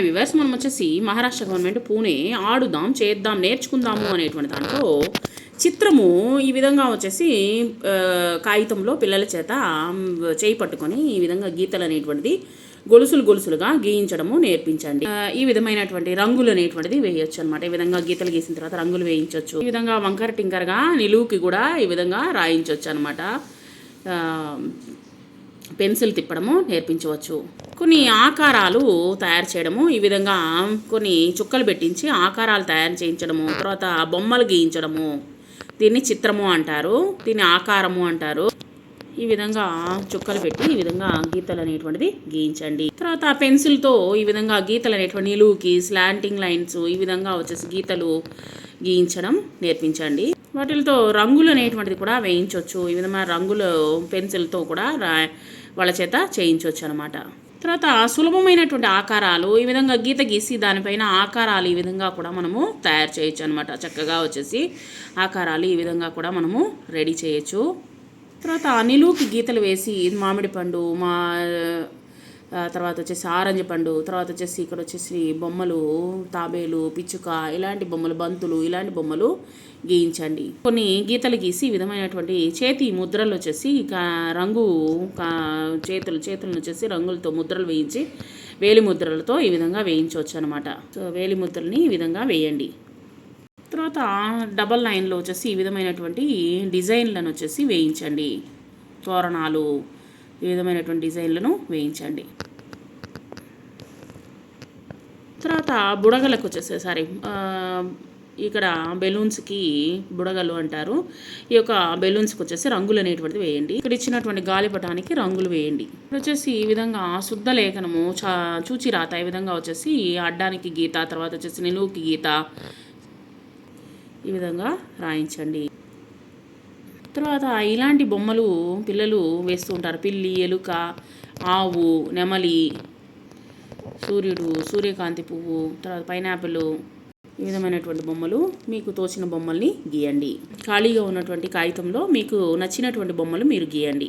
Hi viewers మనం వచ్చేసి Maharashtra government Pune ఆడుదాం చేద్దాం నేర్చుకుందాము అనేటువంటి దాంట్లో చిత్రము ఈ విధంగా వచ్చేసి కాగితంలో పిల్లల చేత చేయి పట్టుకొని ఈ విధంగా గీతలు అనేటువంటిది గొలుసులు గొలుసులుగా గీయించడము నేర్పించండి. ఈ విధమైనటువంటి రంగులు అనేటువంటిది వేయొచ్చు అనమాట ఈ విధంగా గీతలు గీసిన తర్వాత రంగులు వేయించవచ్చు ఈ విధంగా వంకర టింకరగా నిలువుకి కూడా ఈ విధంగా రాయించవచ్చు అనమాట పెన్సిల్ తిప్పడము నేర్పించవచ్చు. కొన్ని ఆకారాలు తయారు చేయడము ఈ విధంగా కొన్ని చుక్కలు పెట్టించి ఆకారాలు తయారు చేయించడము తర్వాత బొమ్మలు గీయించడము. దీన్ని చిత్రము అంటారు దీన్ని ఆకారము అంటారు. ఈ విధంగా చుక్కలు పెట్టి ఈ విధంగా గీతలు అనేటువంటిది గీయించండి. తర్వాత పెన్సిల్తో ఈ విధంగా గీతలు అనేటువంటి నిలువుకి స్లాంటింగ్ లైన్స్ ఈ విధంగా వచ్చేసి గీతలు గీయించడం నేర్పించండి. వాటితో రంగులు అనేటువంటిది కూడా వేయించవచ్చు ఈ విధమైన రంగులు పెన్సిల్తో కూడా రా వాళ్ళ చేత చేయించవచ్చు అనమాట తర్వాత సులభమైనటువంటి ఆకారాలు ఈ విధంగా గీత గీసి దానిపైన ఆకారాలు ఈ విధంగా కూడా మనము తయారు చేయొచ్చు అనమాట చక్కగా వచ్చేసి ఆకారాలు ఈ విధంగా కూడా మనము రెడీ చేయొచ్చు. తర్వాత నిలువుకి గీతలు వేసి మామిడి పండు మా తర్వాత వచ్చేసి ఆరెంజ్ పండు తర్వాత వచ్చేసి ఇక్కడ వచ్చేసి బొమ్మలు తాబేలు పిచ్చుక ఇలాంటి బొమ్మలు బంతులు ఇలాంటి బొమ్మలు గీయించండి. కొన్ని గీతలు గీసి ఈ విధమైనటువంటి చేతి ముద్రలు వచ్చేసి రంగు కా- చేతులు చేతులను వచ్చేసి రంగులతో ముద్రలు వేయించి వేలి ముద్రలతో ఈ విధంగా వేయించవచ్చు అనమాట సో వేలి ముద్రల్ని ఈ విధంగా వేయండి. తర్వాత డబల్ నైన్లో వచ్చేసి ఈ విధమైనటువంటి డిజైన్లను వచ్చేసి వేయించండి. తోరణాలు ఈ విధమైనటువంటి డిజైన్లను వేయించండి. తర్వాత బుడగలకు వచ్చేసి సారీ ఇక్కడ బెలూన్స్కి బుడగలు అంటారు. ఈ యొక్క బెలూన్స్కి వచ్చేసి రంగులు అనేటువంటిది వేయండి. ఇక్కడ ఇచ్చినటువంటి గాలిపటానికి రంగులు వేయండి. ఇక్కడ వచ్చేసి ఈ విధంగా శుద్ధ లేఖనము చా చూచి రాత ఈ విధంగా వచ్చేసి అడ్డానికి గీత తర్వాత వచ్చేసి నిలువుకి గీత ఈ విధంగా రాయించండి. తర్వాత ఇలాంటి బొమ్మలు పిల్లలు వేస్తూ ఉంటారు. పిల్లి ఎలుక ఆవు నెమలి సూర్యుడు సూర్యకాంతి పువ్వు తర్వాత పైనాపిల్ ఈ విధమైనటువంటి బొమ్మలు మీకు తోచిన బొమ్మల్ని గీయండి. ఖాళీగా ఉన్నటువంటి కాగితంలో మీకు నచ్చినటువంటి బొమ్మలు మీరు గీయండి.